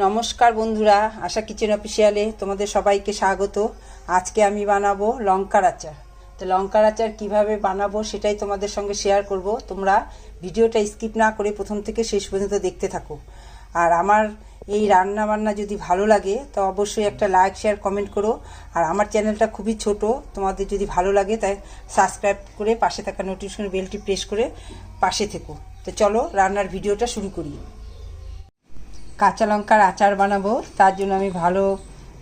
নমস্কার বন্ধুরা, আশা কিচেন অফিসিয়ালে তোমাদের সবাইকে স্বাগত। আজকে আমি বানাবো লঙ্কার আচার। তো লঙ্কার আচার কীভাবে বানাবো সেটাই তোমাদের সঙ্গে শেয়ার করব। তোমরা ভিডিওটা স্কিপ না করে প্রথম থেকে শেষ পর্যন্ত দেখতে থাকো। আর আমার এই রান্না বান্না যদি ভালো লাগে, তো অবশ্যই একটা লাইক শেয়ার কমেন্ট করো। আর আমার চ্যানেলটা খুবই ছোট, তোমাদের যদি ভালো লাগে, তাই সাবস্ক্রাইব করে পাশে থাকা নোটিফিকেশন বেলটি প্রেস করে পাশে থেকো। তো চলো রান্নার ভিডিওটা শুরু করি। কাঁচা লঙ্কার আচার বানাবো। তার জন্য আমি ভালো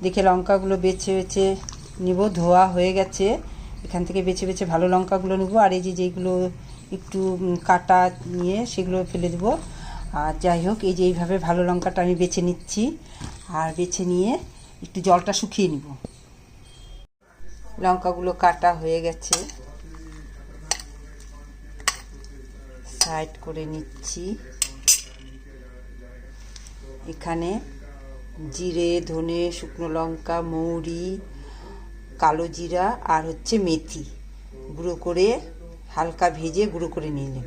দেখে লঙ্কাগুলো বেছে বেছে নিব। ধোয়া হয়ে গেছে। এখান থেকে বেছে বেছে ভালো লঙ্কাগুলো নেব। আর এই যে যেগুলো একটু কাটা নিয়ে সেগুলো ফেলে দেবো। আর যাই হোক, এই যে এইভাবে ভালো লঙ্কাটা আমি বেছে নিচ্ছি। আর বেছে নিয়ে একটু জলটা শুকিয়ে নিব। লঙ্কাগুলো কাটা হয়ে গেছে। সাইড করে নিচ্ছি। এখানে জিরে, ধনে, শুকনো লঙ্কা, মৌরি, কালো জিরা আর হচ্ছে মেথি। গুঁড়ো করে হালকা ভেজে গুঁড়ো করে নিলেন।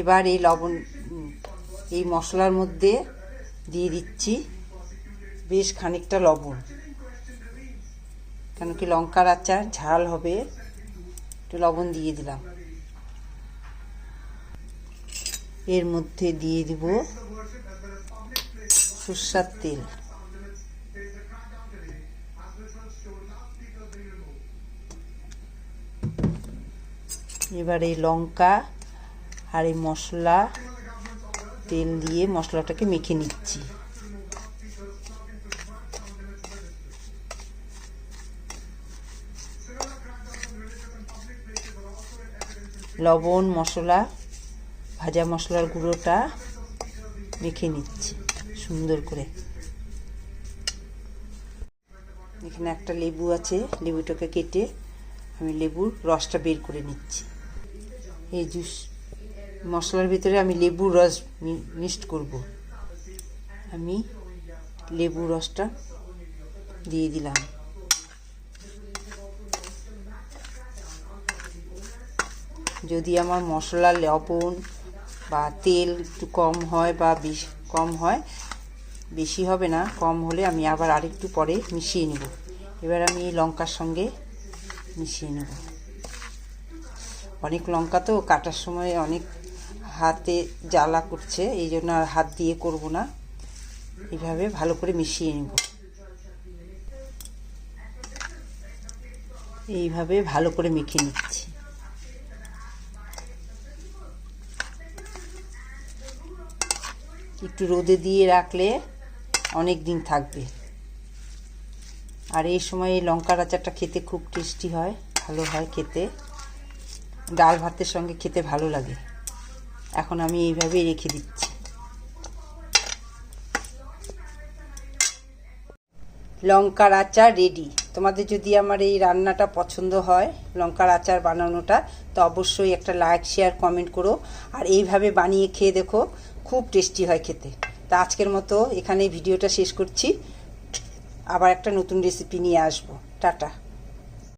এবার এই লবণ, এই মশলার মধ্যে দিয়ে দিচ্ছি বেশ খানিকটা লবণ। কেন কি লঙ্কার আচার ঝাল হবে। একটু লবণ দিয়ে দিলাম। এর মধ্যে দিয়ে দিব সর্ষার তেল। এবার এই লঙ্কা আর এই মশলা, তেল দিয়ে মশলাটাকে মেখে নিচ্ছি। লবণ, মশলা, ভাজা মশলার গুঁড়োটা মেখে নিচ্ছি, সুন্দর করে। এখানে একটা লেবু আছে, লেবুটাকে কেটে আমি লেবুর রসটা বের করে নিচ্ছি। এই জুস, মশলার ভিতরে আমি লেবুর রস মিক্সড করব। আমি লেবুর রসটা দিয়ে দিলাম। যদি আমার মশলা লবণ বা তেল একটু কম হয় বা বেশ কম হয়, বেশি হবে না, কম হলে আমি আবার আরেকটু পরে মিশিয়ে নেব। এবার আমি এই লঙ্কার সঙ্গে মিশিয়ে নেব। অনেক লঙ্কা তো কাটার সময় অনেক হাতে জ্বালা করছে, এই জন্য আর হাত দিয়ে করব না। এইভাবে ভালো করে মিশিয়ে নেব। এইভাবে ভালো করে মেখে নিচ্ছি। একটু রোদে দিয়ে রাখলে অনেক দিন থাকবে। আর এই সময় এই লঙ্কার আচারটা খেতে খুব টেস্টি হয়, ভালো হয় খেতে। ডাল ভাতের সঙ্গে খেতে ভালো লাগে। এখন আমি এইভাবেই রেখে দিচ্ছি। লঙ্কার আচার রেডি তোমাদের যদি আমার এই রান্নাটা পছন্দ হয়, লঙ্কার আচার বানানোটা, তো অবশ্যই একটা লাইক শেয়ার কমেন্ট করো। আর এইভাবে বানিয়ে খেয়ে দেখো খুব টেস্টি হয় খেতে। তা আজকের মতো এখানেই ভিডিওটা শেষ করছি। আবার একটা নতুন রেসিপি নিয়ে আসব। টাটা।